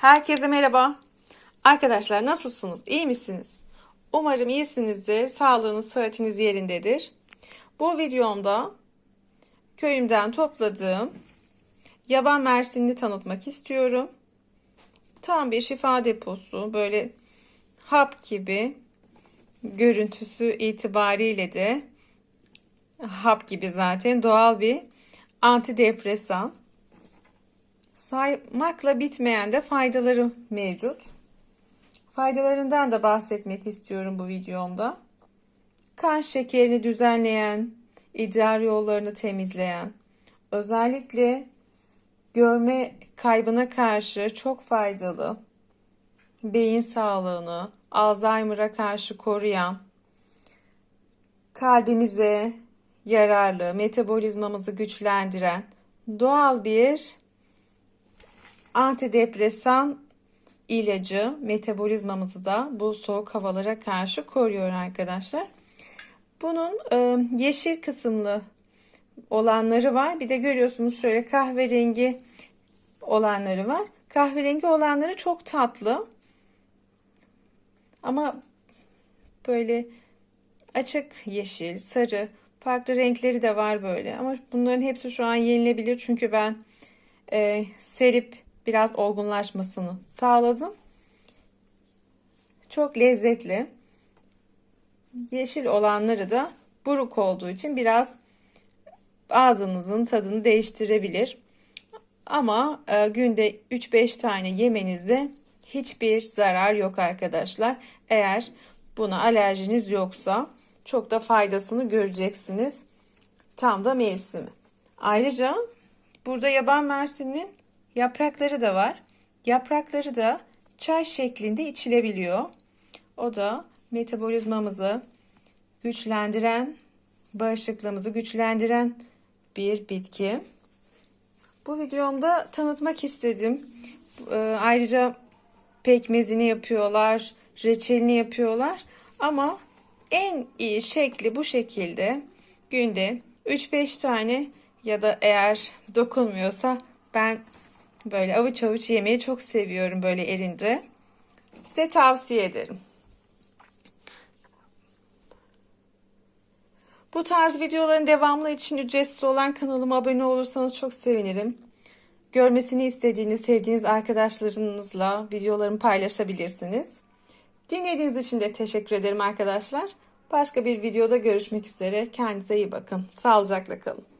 Herkese merhaba. Arkadaşlar nasılsınız? İyi misiniz? Umarım iyisinizdir. Sağlığınız, sıhhatiniz yerindedir. Bu videomda köyümden topladığım yaban mersinini tanıtmak istiyorum. Tam bir şifa deposu. Böyle hap gibi görüntüsü itibariyle de hap gibi zaten doğal bir antidepresan saymakla bitmeyen de faydaları mevcut. Faydalarından da bahsetmek istiyorum bu videomda. Kan şekerini düzenleyen, idrar yollarını temizleyen, özellikle görme kaybına karşı çok faydalı, beyin sağlığını, Alzheimer'a karşı koruyan, kalbimize yararlı, metabolizmamızı güçlendiren doğal bir antidepresan ilacı metabolizmamızı da bu soğuk havalara karşı koruyor arkadaşlar. Bunun e, yeşil kısımlı olanları var. Bir de görüyorsunuz şöyle kahverengi olanları var. Kahverengi olanları çok tatlı. Ama böyle açık yeşil, sarı, farklı renkleri de var böyle. Ama bunların hepsi şu an yenilebilir çünkü ben e, serip biraz olgunlaşmasını sağladım. Çok lezzetli. Yeşil olanları da buruk olduğu için biraz ağzınızın tadını değiştirebilir. Ama e, günde 3-5 tane yemenizde hiçbir zarar yok arkadaşlar. Eğer buna alerjiniz yoksa çok da faydasını göreceksiniz. Tam da mevsimi. Ayrıca burada yaban mersinin Yaprakları da var. Yaprakları da çay şeklinde içilebiliyor. O da metabolizmamızı güçlendiren, bağışıklığımızı güçlendiren bir bitki. Bu videomda tanıtmak istedim. Ee, ayrıca pekmezini yapıyorlar, reçelini yapıyorlar. Ama en iyi şekli bu şekilde günde 3-5 tane ya da eğer dokunmuyorsa ben Böyle avuç avuç yemeyi çok seviyorum böyle erince. Size tavsiye ederim. Bu tarz videoların devamlı için ücretsiz olan kanalıma abone olursanız çok sevinirim. Görmesini istediğiniz, sevdiğiniz arkadaşlarınızla videolarımı paylaşabilirsiniz. Dinlediğiniz için de teşekkür ederim arkadaşlar. Başka bir videoda görüşmek üzere. Kendinize iyi bakın. Sağlıcakla kalın.